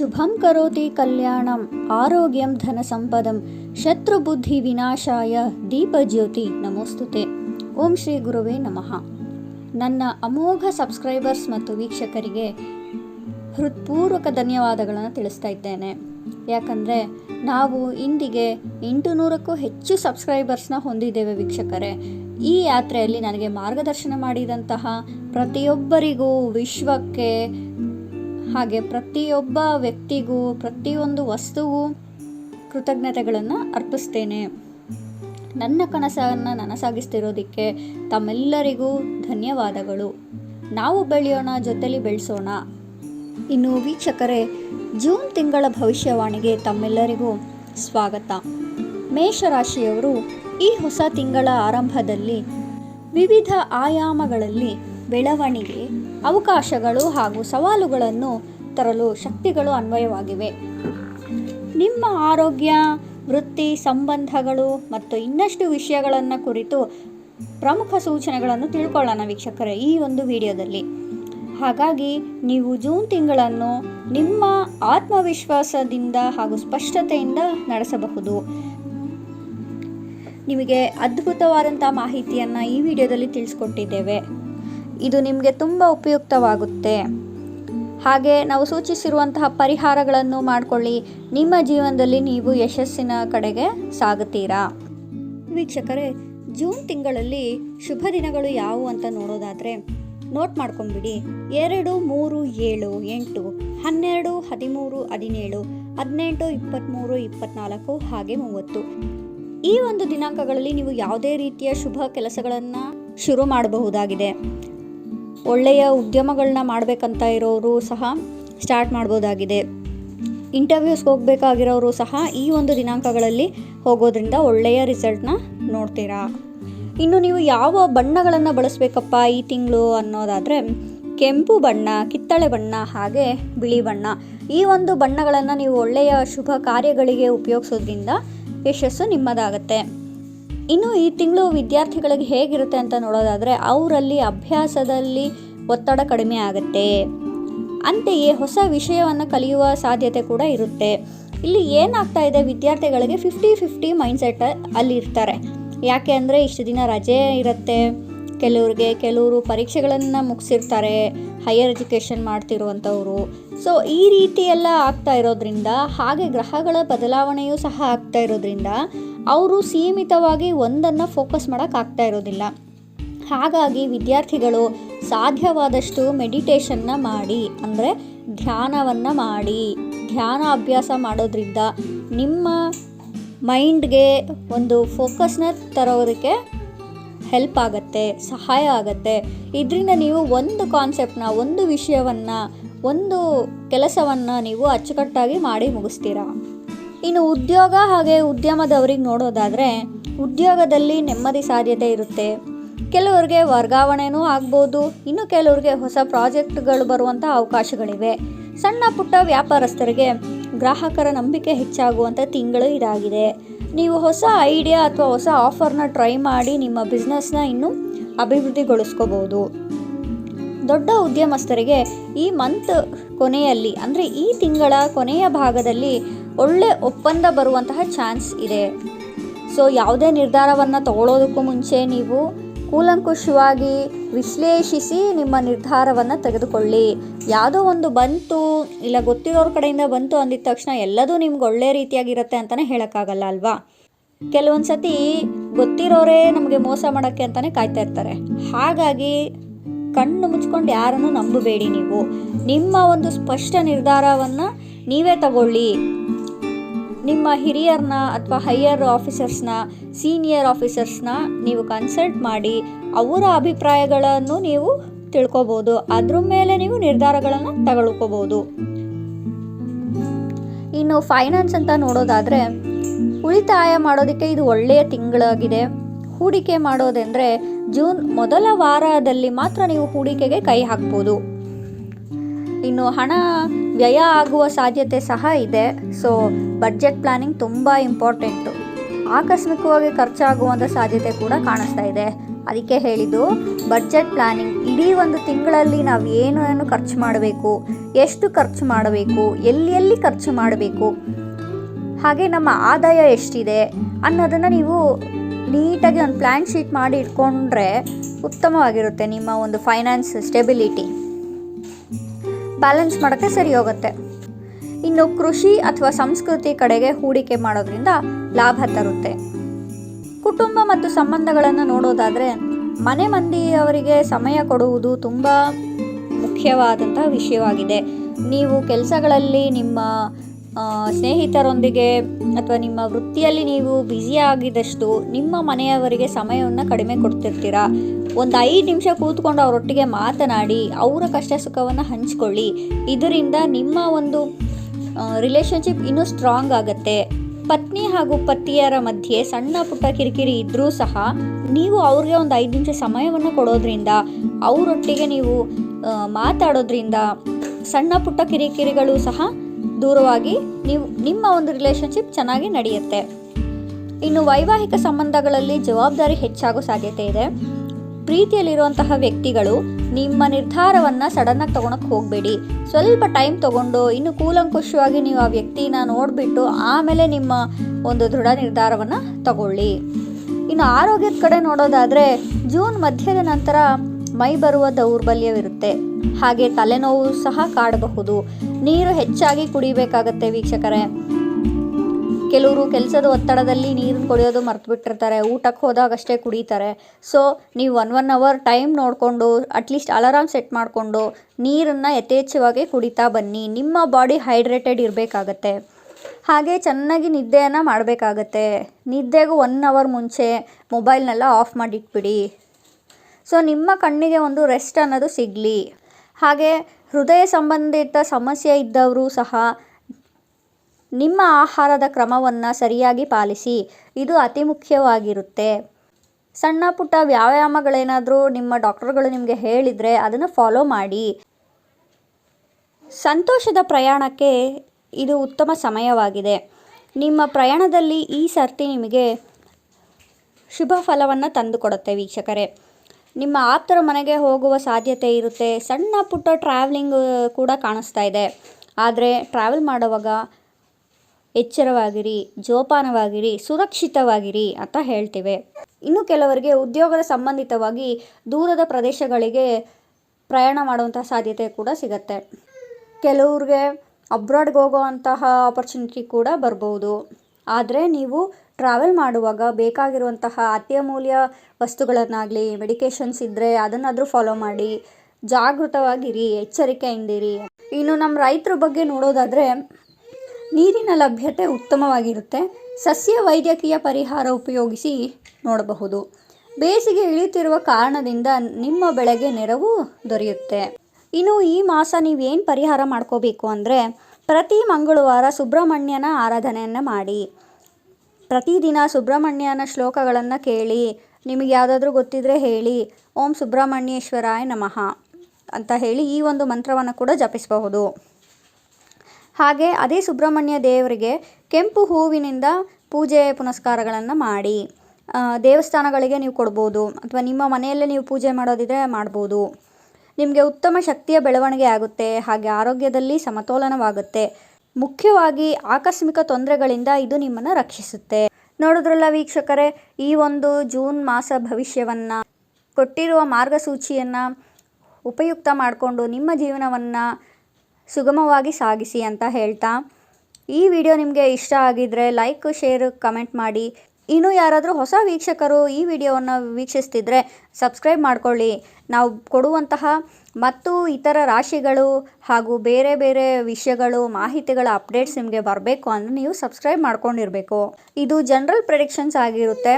ಶುಭಂ ಕರೋತಿ ಕಲ್ಯಾಣಂ, ಆರೋಗ್ಯಂ ಧನ ಸಂಪದಂ ಶತ್ರು ಬುದ್ಧಿ ವಿನಾಶಾಯ ದೀಪಜ್ಯೋತಿ ನಮೋಸ್ತುತೆ. ಓಂ ಶ್ರೀ ಗುರುವೇ ನಮಃ. ನನ್ನ ಅಮೋಘ ಸಬ್ಸ್ಕ್ರೈಬರ್ಸ್ ಮತ್ತು ವೀಕ್ಷಕರಿಗೆ ಹೃತ್ಪೂರ್ವಕ ಧನ್ಯವಾದಗಳನ್ನು ತಿಳಿಸ್ತಾ ಇದ್ದೇನೆ. ಯಾಕಂದರೆ ನಾವು ಇಂದಿಗೆ ಎಂಟು ನೂರಕ್ಕೂ ಹೆಚ್ಚು ಸಬ್ಸ್ಕ್ರೈಬರ್ಸ್ನ ಹೊಂದಿದ್ದೇವೆ ವೀಕ್ಷಕರೇ. ಈ ಯಾತ್ರೆಯಲ್ಲಿ ನನಗೆ ಮಾರ್ಗದರ್ಶನ ಮಾಡಿದಂತಹ ಪ್ರತಿಯೊಬ್ಬರಿಗೂ ವಿಶ್ವಕ್ಕೆ ಹಾಗೆ ಪ್ರತಿಯೊಬ್ಬ ವ್ಯಕ್ತಿಗೂ, ಪ್ರತಿಯೊಂದು ವಸ್ತುಗೂ ಕೃತಜ್ಞತೆಗಳನ್ನು ಅರ್ಪಿಸ್ತೇನೆ. ನನ್ನ ಕನಸನ್ನು ನನಸಾಗಿಸ್ತಿರೋದಕ್ಕೆ ತಮ್ಮೆಲ್ಲರಿಗೂ ಧನ್ಯವಾದಗಳು. ನಾವು ಬೆಳೆಯೋಣ, ಜೊತೆಲಿ ಬೆಳೆಸೋಣ. ಇನ್ನು ವೀಕ್ಷಕರೇ, ಜೂನ್ ತಿಂಗಳ ಭವಿಷ್ಯವಾಣಿಗೆ ತಮ್ಮೆಲ್ಲರಿಗೂ ಸ್ವಾಗತ. ಮೇಷರಾಶಿಯವರು ಈ ಹೊಸ ತಿಂಗಳ ಆರಂಭದಲ್ಲಿ ವಿವಿಧ ಆಯಾಮಗಳಲ್ಲಿ ಬೆಳವಣಿಗೆ, ಅವಕಾಶಗಳು ಹಾಗೂ ಸವಾಲುಗಳನ್ನು ತರಲು ಶಕ್ತಿಗಳು ಅನ್ವಯವಾಗಿವೆ. ನಿಮ್ಮ ಆರೋಗ್ಯ, ವೃತ್ತಿ, ಸಂಬಂಧಗಳು ಮತ್ತು ಇನ್ನಷ್ಟು ವಿಷಯಗಳನ್ನು ಕುರಿತು ಪ್ರಮುಖ ಸೂಚನೆಗಳನ್ನು ತಿಳ್ಕೊಳ್ಳೋಣ ವೀಕ್ಷಕರೇ ಈ ಒಂದು ವಿಡಿಯೋದಲ್ಲಿ. ಹಾಗಾಗಿ ನೀವು ಜೂನ್ ತಿಂಗಳನ್ನು ನಿಮ್ಮ ಆತ್ಮವಿಶ್ವಾಸದಿಂದ ಹಾಗೂ ಸ್ಪಷ್ಟತೆಯಿಂದ ನಡೆಸಬಹುದು. ನಿಮಗೆ ಅದ್ಭುತವಾದಂಥ ಮಾಹಿತಿಯನ್ನು ಈ ವಿಡಿಯೋದಲ್ಲಿ ತಿಳಿಸ್ಕೊಟ್ಟಿದ್ದೇವೆ. ಇದು ನಿಮಗೆ ತುಂಬ ಉಪಯುಕ್ತವಾಗುತ್ತೆ. ಹಾಗೆ ನಾವು ಸೂಚಿಸಿರುವಂತಹ ಪರಿಹಾರಗಳನ್ನು ಮಾಡಿಕೊಳ್ಳಿ. ನಿಮ್ಮ ಜೀವನದಲ್ಲಿ ನೀವು ಯಶಸ್ಸಿನ ಕಡೆಗೆ ಸಾಗುತ್ತೀರಾ? ವೀಕ್ಷಕರೇ, ಜೂನ್ ತಿಂಗಳಲ್ಲಿ ಶುಭ ದಿನಗಳು ಯಾವುವು ಅಂತ ನೋಡೋದಾದರೆ, ನೋಟ್ ಮಾಡ್ಕೊಂಬಿಡಿ ಎರಡು, ಮೂರು, ಏಳು, ಎಂಟು, ಹನ್ನೆರಡು, ಹದಿಮೂರು, ಹದಿನೇಳು, ಹದಿನೆಂಟು ಇಪ್ಪತ್ತ್ಮೂರು ಇಪ್ಪತ್ತ್ನಾಲ್ಕು ಹಾಗೆ ಮೂವತ್ತು. ಈ ಒಂದು ದಿನಾಂಕಗಳಲ್ಲಿ ನೀವು ಯಾವುದೇ ರೀತಿಯ ಶುಭ ಕೆಲಸಗಳನ್ನು ಶುರು ಮಾಡಬಹುದಾಗಿದೆ. ಒಳ್ಳೆಯ ಉದ್ಯಮಗಳನ್ನ ಮಾಡಬೇಕಂತ ಇರೋರು ಸಹ ಸ್ಟಾರ್ಟ್ ಮಾಡ್ಬೋದಾಗಿದೆ. ಇಂಟರ್ವ್ಯೂಸ್ಗೆ ಹೋಗಬೇಕಾಗಿರೋರು ಸಹ ಈ ಒಂದು ದಿನಾಂಕಗಳಲ್ಲಿ ಹೋಗೋದ್ರಿಂದ ಒಳ್ಳೆಯ ರಿಸಲ್ಟ್ನ ನೋಡ್ತೀರಾ? ಇನ್ನು ನೀವು ಯಾವ ಬಣ್ಣಗಳನ್ನು ಬಳಸಬೇಕಪ್ಪ ಈ ತಿಂಗಳು ಅನ್ನೋದಾದರೆ ಕೆಂಪು ಬಣ್ಣ, ಕಿತ್ತಳೆ ಬಣ್ಣ, ಹಾಗೆ ಬಿಳಿ ಬಣ್ಣ. ಈ ಒಂದು ಬಣ್ಣಗಳನ್ನು ನೀವು ಒಳ್ಳೆಯ ಶುಭ ಕಾರ್ಯಗಳಿಗೆ ಉಪಯೋಗಿಸೋದ್ರಿಂದ ಯಶಸ್ಸು ನಿಮ್ಮದಾಗತ್ತೆ. ಇನ್ನು ಈ ತಿಂಗಳು ವಿದ್ಯಾರ್ಥಿಗಳಿಗೆ ಹೇಗಿರುತ್ತೆ ಅಂತ ನೋಡೋದಾದರೆ ಅವರಲ್ಲಿ ಅಭ್ಯಾಸದಲ್ಲಿ ಒತ್ತಡ ಕಡಿಮೆ ಆಗುತ್ತೆ. ಅಂತೆಯೇ ಹೊಸ ವಿಷಯವನ್ನು ಕಲಿಯುವ ಸಾಧ್ಯತೆ ಕೂಡ ಇರುತ್ತೆ. ಇಲ್ಲಿ ಏನಾಗ್ತಾ ಇದೆ, ವಿದ್ಯಾರ್ಥಿಗಳಿಗೆ ಫಿಫ್ಟಿ ಫಿಫ್ಟಿ ಮೈಂಡ್ಸೆಟ್ ಅಲ್ಲಿ ಇರ್ತಾರೆ. ಯಾಕೆ ಅಂದರೆ ಇಷ್ಟು ದಿನ ರಜೆ ಇರುತ್ತೆ. ಕೆಲವ್ರಿಗೆ ಕೆಲವರು ಪರೀಕ್ಷೆಗಳನ್ನು ಮುಗಿಸಿರ್ತಾರೆ ಹೈಯರ್ ಎಜುಕೇಷನ್ ಮಾಡ್ತಿರುವಂಥವ್ರು. ಸೊ ಈ ರೀತಿಯೆಲ್ಲ ಆಗ್ತಾ ಇರೋದ್ರಿಂದ, ಹಾಗೆ ಗ್ರಹಗಳ ಬದಲಾವಣೆಯೂ ಸಹ ಆಗ್ತಾ ಇರೋದ್ರಿಂದ, ಅವರು ಸೀಮಿತವಾಗಿ ಒಂದನ್ನು ಫೋಕಸ್ ಮಾಡೋಕ್ಕಾಗ್ತಾ ಇರೋದಿಲ್ಲ. ಹಾಗಾಗಿ ವಿದ್ಯಾರ್ಥಿಗಳು ಸಾಧ್ಯವಾದಷ್ಟು ಮೆಡಿಟೇಷನ್ನ ಮಾಡಿ, ಅಂದರೆ ಧ್ಯಾನವನ್ನು ಮಾಡಿ, ಧ್ಯಾನ ಅಭ್ಯಾಸ ಮಾಡೋದ್ರಿಂದ ನಿಮ್ಮ ಮೈಂಡ್ಗೆ ಒಂದು ಫೋಕಸ್ನ ತರೋದಕ್ಕೆ ಹೆಲ್ಪ್ ಆಗುತ್ತೆ, ಸಹಾಯ ಆಗುತ್ತೆ. ಇದರಿಂದ ನೀವು ಒಂದು ಕಾನ್ಸೆಪ್ಟ್ನ ಒಂದು ವಿಷಯವನ್ನು, ಒಂದು ಕೆಲಸವನ್ನು ನೀವು ಅಚ್ಚುಕಟ್ಟಾಗಿ ಮಾಡಿ ಮುಗಿಸ್ತೀರಾ? ಇನ್ನು ಉದ್ಯೋಗ ಹಾಗೆ ಉದ್ಯಮದವ್ರಿಗೆ ನೋಡೋದಾದರೆ, ಉದ್ಯೋಗದಲ್ಲಿ ನೆಮ್ಮದಿ ಸಾಧ್ಯತೆ ಇರುತ್ತೆ. ಕೆಲವರಿಗೆ ವರ್ಗಾವಣೆನೂ ಆಗ್ಬೋದು, ಇನ್ನು ಕೆಲವರಿಗೆ ಹೊಸ ಪ್ರಾಜೆಕ್ಟ್ಗಳು ಬರುವಂಥ ಅವಕಾಶಗಳಿವೆ. ಸಣ್ಣ ಪುಟ್ಟ ವ್ಯಾಪಾರಸ್ಥರಿಗೆ ಗ್ರಾಹಕರ ನಂಬಿಕೆ ಹೆಚ್ಚಾಗುವಂಥ ತಿಂಗಳು ಇದಾಗಿದೆ. ನೀವು ಹೊಸ ಐಡಿಯಾ ಅಥವಾ ಹೊಸ ಆಫರ್ನ ಟ್ರೈ ಮಾಡಿ ನಿಮ್ಮ ಬಿಸ್ನೆಸ್ನ ಇನ್ನೂ ಅಭಿವೃದ್ಧಿಗೊಳಿಸ್ಕೋಬೋದು. ದೊಡ್ಡ ಉದ್ಯಮಸ್ಥರಿಗೆ ಈ ಮಂತ್ ಕೊನೆಯಲ್ಲಿ, ಅಂದರೆ ಈ ತಿಂಗಳ ಕೊನೆಯ ಭಾಗದಲ್ಲಿ ಒಳ್ಳೆ ಒಪ್ಪಂದ ಬರುವಂತಹ ಚಾನ್ಸ್ ಇದೆ. ಸೊ ಯಾವುದೇ ನಿರ್ಧಾರವನ್ನು ತಗೊಳ್ಳೋದಕ್ಕೂ ಮುಂಚೆ ನೀವು ಕೂಲಂಕುಷವಾಗಿ ವಿಶ್ಲೇಷಿಸಿ ನಿಮ್ಮ ನಿರ್ಧಾರವನ್ನು ತೆಗೆದುಕೊಳ್ಳಿ. ಯಾವುದೋ ಒಂದು ಬಂತು, ಇಲ್ಲ ಗೊತ್ತಿರೋರ ಕಡೆಯಿಂದ ಬಂತು ಅಂದಿದ ತಕ್ಷಣ ಎಲ್ಲದೂ ನಿಮ್ಗೆ ಒಳ್ಳೆ ರೀತಿಯಾಗಿರುತ್ತೆ ಅಂತಲೇ ಹೇಳೋಕ್ಕಾಗಲ್ಲ ಅಲ್ವಾ? ಕೆಲವೊಂದು ಸತಿ ಗೊತ್ತಿರೋರೇ ನಮಗೆ ಮೋಸ ಮಾಡೋಕ್ಕೆ ಅಂತಲೇ ಕಾಯ್ತಾ ಇರ್ತಾರೆ. ಹಾಗಾಗಿ ಕಣ್ಣು ಮುಚ್ಕೊಂಡು ಯಾರನ್ನು ನಂಬಬೇಡಿ ನೀವು. ನಿಮ್ಮ ಒಂದು ಸ್ಪಷ್ಟ ನಿರ್ಧಾರವನ್ನು ನೀವೇ ತಗೊಳ್ಳಿ. ನಿಮ್ಮ ಹಿರಿಯರನ್ನ ಅಥವಾ ಹೈಯರ್ ಆಫೀಸರ್ಸ್ನ, ಸೀನಿಯರ್ ಆಫೀಸರ್ಸ್ನ ನೀವು ಕನ್ಸಲ್ಟ್ ಮಾಡಿ ಅವರ ಅಭಿಪ್ರಾಯಗಳನ್ನು ನೀವು ತಿಳ್ಕೊಬೋದು. ಅದ್ರ ಮೇಲೆ ನೀವು ನಿರ್ಧಾರಗಳನ್ನು ತಗೊಳ್ಕೋಬೋದು. ಇನ್ನು ಫೈನಾನ್ಸ್ ಅಂತ ನೋಡೋದಾದರೆ, ಉಳಿತಾಯ ಮಾಡೋದಕ್ಕೆ ಇದು ಒಳ್ಳೆಯ ತಿಂಗಳಾಗಿದೆ. ಹೂಡಿಕೆ ಮಾಡೋದೆಂದರೆ ಜೂನ್ ಮೊದಲ ವಾರದಲ್ಲಿ ಮಾತ್ರ ನೀವು ಹೂಡಿಕೆಗೆ ಕೈ ಹಾಕ್ಬೋದು. ಇನ್ನು ಹಣ ವ್ಯಯ ಆಗುವ ಸಾಧ್ಯತೆ ಸಹ ಇದೆ. ಸೊ ಬಡ್ಜೆಟ್ ಪ್ಲಾನಿಂಗ್ ತುಂಬ ಇಂಪಾರ್ಟೆಂಟು ಆಕಸ್ಮಿಕವಾಗಿ ಖರ್ಚಾಗುವಂಥ ಸಾಧ್ಯತೆ ಕೂಡ ಕಾಣಿಸ್ತಾ ಇದೆ. ಅದಕ್ಕೆ ಹೇಳಿದ್ದು ಬಡ್ಜೆಟ್ ಪ್ಲಾನಿಂಗ್ ಇಡೀ ಒಂದು ತಿಂಗಳಲ್ಲಿ ನಾವು ಏನು ಏನು ಖರ್ಚು ಮಾಡಬೇಕು, ಎಷ್ಟು ಖರ್ಚು ಮಾಡಬೇಕು, ಎಲ್ಲಿ ಎಲ್ಲಿ ಖರ್ಚು ಮಾಡಬೇಕು, ಹಾಗೆ ನಮ್ಮ ಆದಾಯ ಎಷ್ಟಿದೆ ಅನ್ನೋದನ್ನು ನೀವು ನೀಟಾಗಿ ಒಂದು ಪ್ಲ್ಯಾನ್ ಶೀಟ್ ಮಾಡಿ ಇಟ್ಕೊಂಡ್ರೆ ಉತ್ತಮವಾಗಿರುತ್ತೆ ನಿಮ್ಮ ಒಂದು ಫೈನಾನ್ಸ್ ಸ್ಟೆಬಿಲಿಟಿ ಬ್ಯಾಲೆನ್ಸ್ ಮಾಡೋಕ್ಕೆ ಸರಿ ಹೋಗುತ್ತೆ. ಇನ್ನು ಕೃಷಿ ಅಥವಾ ಸಂಸ್ಕೃತಿ ಕಡೆಗೆ ಹೂಡಿಕೆ ಮಾಡೋದ್ರಿಂದ ಲಾಭ ತರುತ್ತೆ. ಕುಟುಂಬ ಮತ್ತು ಸಂಬಂಧಗಳನ್ನು ನೋಡೋದಾದರೆ, ಮನೆ ಮಂದಿಯವರಿಗೆ ಸಮಯ ಕೊಡುವುದು ತುಂಬ ಮುಖ್ಯವಾದಂಥ ವಿಷಯವಾಗಿದೆ. ನೀವು ಕೆಲಸಗಳಲ್ಲಿ ನಿಮ್ಮ ಸ್ನೇಹಿತರೊಂದಿಗೆ ಅಥವಾ ನಿಮ್ಮ ವೃತ್ತಿಯಲ್ಲಿ ನೀವು ಬ್ಯುಸಿಯಾಗಿದ್ದಷ್ಟು ನಿಮ್ಮ ಮನೆಯವರಿಗೆ ಸಮಯವನ್ನು ಕಡಿಮೆ ಕೊಡ್ತಿರ್ತೀರಾ? ಒಂದು ಐದು ನಿಮಿಷ ಕೂತ್ಕೊಂಡು ಅವರೊಟ್ಟಿಗೆ ಮಾತನಾಡಿ, ಅವರ ಕಷ್ಟ ಸುಖವನ್ನು ಹಂಚ್ಕೊಳ್ಳಿ. ಇದರಿಂದ ನಿಮ್ಮ ಒಂದು ರಿಲೇಷನ್ಶಿಪ್ ಇನ್ನೂ ಸ್ಟ್ರಾಂಗ್ ಆಗುತ್ತೆ. ಪತ್ನಿ ಹಾಗೂ ಪತಿಯರ ಮಧ್ಯೆ ಸಣ್ಣ ಪುಟ್ಟ ಕಿರಿಕಿರಿ ಇದ್ದರೂ ಸಹ ನೀವು ಅವ್ರಿಗೆ ಒಂದು ಐದು ನಿಮಿಷ ಸಮಯವನ್ನು ಕೊಡೋದ್ರಿಂದ, ಅವರೊಟ್ಟಿಗೆ ನೀವು ಮಾತಾಡೋದ್ರಿಂದ ಸಣ್ಣ ಪುಟ್ಟ ಕಿರಿಕಿರಿಗಳು ಸಹ ದೂರವಾಗಿ ನೀವು, ನಿಮ್ಮ ಒಂದು ರಿಲೇಷನ್ಶಿಪ್ ಚೆನ್ನಾಗಿ ನಡೆಯುತ್ತೆ. ಇನ್ನು ವೈವಾಹಿಕ ಸಂಬಂಧಗಳಲ್ಲಿ ಜವಾಬ್ದಾರಿ ಹೆಚ್ಚಾಗೋ ಸಾಧ್ಯತೆ ಇದೆ. ಪ್ರೀತಿಯಲ್ಲಿರುವಂತಹ ವ್ಯಕ್ತಿಗಳು, ನಿಮ್ಮ ನಿರ್ಧಾರವನ್ನು ಸಡನ್ನಾಗಿ ತೊಗೊಳಕ್ಕೆ ಹೋಗಬೇಡಿ. ಸ್ವಲ್ಪ ಟೈಮ್ ತಗೊಂಡು, ಇನ್ನು ಕೂಲಂಕುಷವಾಗಿ ನೀವು ಆ ವ್ಯಕ್ತಿನ ನೋಡಿಬಿಟ್ಟು, ಆಮೇಲೆ ನಿಮ್ಮ ಒಂದು ದೃಢ ನಿರ್ಧಾರವನ್ನು ತಗೊಳ್ಳಿ. ಇನ್ನು ಆರೋಗ್ಯದ ಕಡೆ ನೋಡೋದಾದರೆ, ಜೂನ್ ಮಧ್ಯದ ನಂತರ ಮೈ ಬರುವ ದೌರ್ಬಲ್ಯವಿರುತ್ತೆ. ಹಾಗೆ ತಲೆನೋವು ಸಹ ಕಾಡಬಹುದು. ನೀರು ಹೆಚ್ಚಾಗಿ ಕುಡಿಬೇಕಾಗತ್ತೆ ವೀಕ್ಷಕರೇ. ಕೆಲವರು ಕೆಲಸದ ಒತ್ತಡದಲ್ಲಿ ನೀರನ್ನು ಕುಡಿಯೋದು ಮರ್ತು ಬಿಟ್ಟಿರ್ತಾರೆ ಊಟಕ್ಕೆ ಹೋದಾಗಷ್ಟೇ ಕುಡಿತಾರೆ. ಸೊ ನೀವು ಒನ್ ಒನ್ ಅವರ್ ಟೈಮ್ ನೋಡಿಕೊಂಡು ಅಟ್ಲೀಸ್ಟ್ ಅಲಾರಾಮ್ ಸೆಟ್ ಮಾಡಿಕೊಂಡು, ನೀರನ್ನು ಯಥೇಚ್ಛವಾಗಿ ಕುಡಿತಾ ಬನ್ನಿ. ನಿಮ್ಮ ಬಾಡಿ ಹೈಡ್ರೇಟೆಡ್ ಇರಬೇಕಾಗತ್ತೆ. ಹಾಗೆ ಚೆನ್ನಾಗಿ ನಿದ್ದೆಯನ್ನು ಮಾಡಬೇಕಾಗತ್ತೆ. ನಿದ್ದೆಗೂ ಒನ್ ಅವರ್ ಮುಂಚೆ ಮೊಬೈಲ್ನೆಲ್ಲ ಆಫ್ ಮಾಡಿಟ್ಬಿಡಿ. ಸೊ ನಿಮ್ಮ ಕಣ್ಣಿಗೆ ಒಂದು ರೆಸ್ಟ್ ಅನ್ನೋದು ಸಿಗಲಿ. ಹಾಗೆ ಹೃದಯ ಸಂಬಂಧಿತ ಸಮಸ್ಯೆ ಇದ್ದವರು ಸಹ ನಿಮ್ಮ ಆಹಾರದ ಕ್ರಮವನ್ನು ಸರಿಯಾಗಿ ಪಾಲಿಸಿ, ಇದು ಅತಿ ಮುಖ್ಯವಾಗಿರುತ್ತೆ. ಸಣ್ಣ ಪುಟ್ಟ ವ್ಯಾಯಾಮಗಳೇನಾದರೂ ನಿಮ್ಮ ಡಾಕ್ಟರ್ಗಳು ನಿಮಗೆ ಹೇಳಿದರೆ ಅದನ್ನು ಫಾಲೋ ಮಾಡಿ. ಸಂತೋಷದ ಪ್ರಯಾಣಕ್ಕೆ ಇದು ಉತ್ತಮ ಸಮಯವಾಗಿದೆ. ನಿಮ್ಮ ಪ್ರಯಾಣದಲ್ಲಿ ಈ ಸರ್ತಿ ನಿಮಗೆ ಶುಭ ಫಲವನ್ನು ತಂದುಕೊಡುತ್ತೆ ವೀಕ್ಷಕರೇ. ನಿಮ್ಮ ಆಪ್ತರ ಮನೆಗೆ ಹೋಗುವ ಸಾಧ್ಯತೆ ಇರುತ್ತೆ. ಸಣ್ಣ ಪುಟ್ಟ ಟ್ರಾವೆಲಿಂಗ್ ಕೂಡ ಕಾಣಿಸ್ತಾ ಇದೆ. ಆದರೆ ಟ್ರಾವೆಲ್ ಮಾಡುವಾಗ ಎಚ್ಚರವಾಗಿರಿ, ಜೋಪಾನವಾಗಿರಿ, ಸುರಕ್ಷಿತವಾಗಿರಿ ಅಂತ ಹೇಳ್ತೇವೆ. ಇನ್ನು ಕೆಲವರಿಗೆ ಉದ್ಯೋಗದ ಸಂಬಂಧಿತವಾಗಿ ದೂರದ ಪ್ರದೇಶಗಳಿಗೆ ಪ್ರಯಾಣ ಮಾಡುವಂಥ ಸಾಧ್ಯತೆ ಕೂಡ ಸಿಗತ್ತೆ. ಕೆಲವ್ರಿಗೆ ಅಬ್ರಾಡ್ಗೆ ಹೋಗೋವಂತಹ ಆಪರ್ಚುನಿಟಿ ಕೂಡ ಬರ್ಬೋದು. ಆದರೆ ನೀವು ಟ್ರಾವೆಲ್ ಮಾಡುವಾಗ ಬೇಕಾಗಿರುವಂತಹ ಅತ್ಯಮೂಲ್ಯ ವಸ್ತುಗಳನ್ನಾಗಲಿ ಮೆಡಿಕೇಷನ್ಸ್ ಇದ್ದರೆ ಅದನ್ನಾದರೂ ಫಾಲೋ ಮಾಡಿ, ಜಾಗೃತವಾಗಿರಿ, ಎಚ್ಚರಿಕೆಯಿಂದಿರಿ. ಇನ್ನು ನಮ್ಮ ರೈತರ ಬಗ್ಗೆ ನೋಡೋದಾದರೆ ನೀರಿನ ಲಭ್ಯತೆ ಉತ್ತಮವಾಗಿರುತ್ತೆ. ಸಸ್ಯ ವೈದ್ಯಕೀಯ ಪರಿಹಾರ ಉಪಯೋಗಿಸಿ ನೋಡಬಹುದು. ಬೇಸಿಗೆ ಇಳಿಯುತ್ತಿರುವ ಕಾರಣದಿಂದ ನಿಮ್ಮ ಬೆಳೆಗೆ ನೆರವು ದೊರೆಯುತ್ತೆ. ಇನ್ನು ಈ ಮಾಸ ನೀವೇನು ಪರಿಹಾರ ಮಾಡ್ಕೋಬೇಕು ಅಂದರೆ ಪ್ರತಿ ಮಂಗಳವಾರ ಸುಬ್ರಹ್ಮಣ್ಯನ ಆರಾಧನೆಯನ್ನು ಮಾಡಿ. ಪ್ರತಿದಿನ ಸುಬ್ರಹ್ಮಣ್ಯನ ಶ್ಲೋಕಗಳನ್ನು ಕೇಳಿ, ನಿಮಗೆ ಯಾವುದಾದ್ರೂ ಗೊತ್ತಿದ್ರೆ ಹೇಳಿ, ಓಂ ಸುಬ್ರಹ್ಮಣ್ಯೇಶ್ವರಾಯ ನಮಃ ಅಂತ ಹೇಳಿ ಈ ಒಂದು ಮಂತ್ರವನ್ನು ಕೂಡ ಜಪಿಸಬಹುದು. ಹಾಗೆ ಅದೇ ಸುಬ್ರಹ್ಮಣ್ಯ ದೇವರಿಗೆ ಕೆಂಪು ಹೂವಿನಿಂದ ಪೂಜೆ ಪುನಸ್ಕಾರಗಳನ್ನು ಮಾಡಿ. ದೇವಸ್ಥಾನಗಳಿಗೆ ನೀವು ಕೊಡ್ಬೋದು. ಅಥವಾ ನಿಮ್ಮ ಮನೆಯಲ್ಲೇ ನೀವು ಪೂಜೆ ಮಾಡೋದಿದ್ರೆ ಮಾಡ್ಬೋದು. ನಿಮಗೆ ಉತ್ತಮ ಶಕ್ತಿಯ ಬೆಳವಣಿಗೆ ಆಗುತ್ತೆ. ಹಾಗೆ ಆರೋಗ್ಯದಲ್ಲಿ ಸಮತೋಲನವಾಗುತ್ತೆ. ಮುಖ್ಯವಾಗಿ ಆಕಸ್ಮಿಕ ತೊಂದರೆಗಳಿಂದ ಇದು ನಿಮ್ಮನ್ನು ರಕ್ಷಿಸುತ್ತೆ. ನೋಡಿದ್ರಲ್ಲ ವೀಕ್ಷಕರೇ, ಈ ಒಂದು ಜೂನ್ ಮಾಸ ಭವಿಷ್ಯವನ್ನು, ಕೊಟ್ಟಿರುವ ಮಾರ್ಗಸೂಚಿಯನ್ನು ಉಪಯುಕ್ತ ಮಾಡಿಕೊಂಡು ನಿಮ್ಮ ಜೀವನವನ್ನು ಸುಗಮವಾಗಿ ಸಾಗಿಸಿ ಅಂತ ಹೇಳ್ತಾ, ಈ ವಿಡಿಯೋ ನಿಮಗೆ ಇಷ್ಟ ಆಗಿದ್ರೆ ಲೈಕ್, ಶೇರ್, ಕಮೆಂಟ್ ಮಾಡಿ. ಇನ್ನೂ ಯಾರಾದರೂ ಹೊಸ ವೀಕ್ಷಕರು ಈ ವಿಡಿಯೋವನ್ನು ವೀಕ್ಷಿಸ್ತಿದ್ರೆ ಸಬ್ಸ್ಕ್ರೈಬ್ ಮಾಡ್ಕೊಳ್ಳಿ. ನಾವು ಕೊಡುವಂತಹ ಮತ್ತು ಇತರ ರಾಶಿಗಳು ಹಾಗೂ ಬೇರೆ ಬೇರೆ ವಿಷಯಗಳು, ಮಾಹಿತಿಗಳ ಅಪ್ಡೇಟ್ಸ್ ನಿಮಗೆ ಬರಬೇಕು ಅಂದರೆ ನೀವು ಸಬ್ಸ್ಕ್ರೈಬ್ ಮಾಡ್ಕೊಂಡಿರಬೇಕು. ಇದು ಜನರಲ್ ಪ್ರೆಡಿಕ್ಷನ್ಸ್ ಆಗಿರುತ್ತೆ.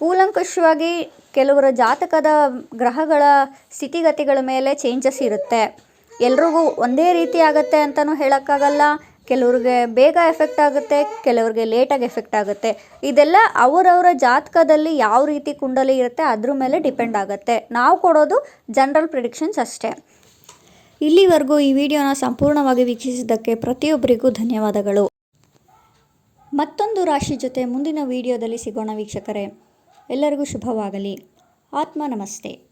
ಕೂಲಂಕುಷವಾಗಿ ಕೆಲವರ ಜಾತಕದ ಗ್ರಹಗಳ ಸ್ಥಿತಿಗತಿಗಳ ಮೇಲೆ ಚೇಂಜಸ್ ಇರುತ್ತೆ. ಎಲ್ರಿಗೂ ಒಂದೇ ರೀತಿ ಆಗುತ್ತೆ ಅಂತಲೂ ಹೇಳೋಕ್ಕಾಗಲ್ಲ. ಕೆಲವ್ರಿಗೆ ಬೇಗ ಎಫೆಕ್ಟ್ ಆಗುತ್ತೆ, ಕೆಲವ್ರಿಗೆ ಲೇಟಾಗಿ ಎಫೆಕ್ಟ್ ಆಗುತ್ತೆ. ಇದೆಲ್ಲ ಅವರವರ ಜಾತಕದಲ್ಲಿ ಯಾವ ರೀತಿ ಕುಂಡಲಿ ಇರುತ್ತೆ ಅದ್ರ ಮೇಲೆ ಡಿಪೆಂಡ್ ಆಗುತ್ತೆ. ನಾವು ಕೊಡೋದು ಜನರಲ್ ಪ್ರಿಡಿಕ್ಷನ್ಸ್ ಅಷ್ಟೇ. ಇಲ್ಲಿವರೆಗೂ ಈ ವಿಡಿಯೋನ ಸಂಪೂರ್ಣವಾಗಿ ವೀಕ್ಷಿಸಿದ್ದಕ್ಕೆ ಪ್ರತಿಯೊಬ್ಬರಿಗೂ ಧನ್ಯವಾದಗಳು. ಮತ್ತೊಂದು ರಾಶಿ ಜೊತೆ ಮುಂದಿನ ವಿಡಿಯೋದಲ್ಲಿ ಸಿಗೋಣ ವೀಕ್ಷಕರೇ. ಎಲ್ಲರಿಗೂ ಶುಭವಾಗಲಿ. ಆತ್ಮ ನಮಸ್ತೆ.